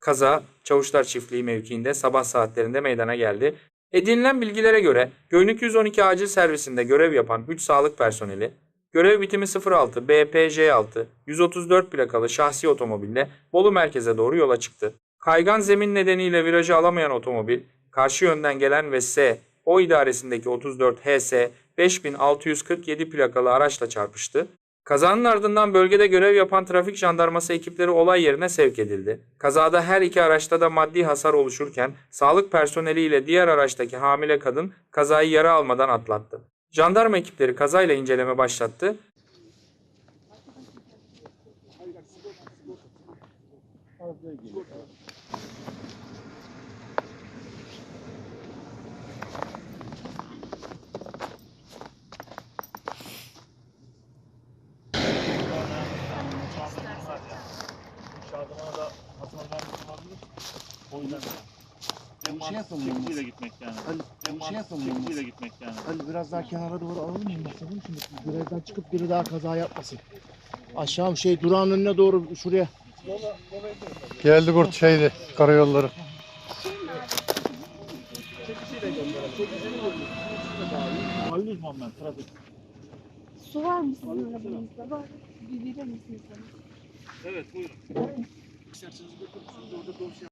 Kaza Çavuşlar Çiftliği mevkiinde sabah saatlerinde meydana geldi. Edinilen bilgilere göre Göynük 112 acil servisinde görev yapan 3 sağlık personeli görev bitimi 06 BPJ6 134 plakalı şahsi otomobille Bolu merkeze doğru yola çıktı. Kaygan zemin nedeniyle virajı alamayan otomobil karşı yönden gelen ve S o idaresindeki 34 HS 5647 plakalı araçla çarpıştı. Kazanın ardından bölgede görev yapan trafik jandarması ekipleri olay yerine sevk edildi. Kazada her iki araçta da maddi hasar oluşurken sağlık personeli ile diğer araçtaki hamile kadın kazayı yara almadan atlattı. Jandarma ekipleri kazayla inceleme başlattı. Şadımana da hasar vermiş olabilir. O yüzden en şey mantıklı yapalım çekiciyle gitmek yani. Ali, En bu şey mantıklı yapalım çekiciyle gitmek yani. Ali biraz daha kenara doğru alalım mı basalım şimdi görevden çıkıp biri daha kaza yapmasın. Aşağı şey durağın önüne doğru şuraya. Geldi kurt şeydi karayolları. Mahalli uzman ben trafik. Su var mı sizin arabanızda? Var. Bir verir misiniz bana? Evet buyurun. İsterseniz götürürsünüz orada dosya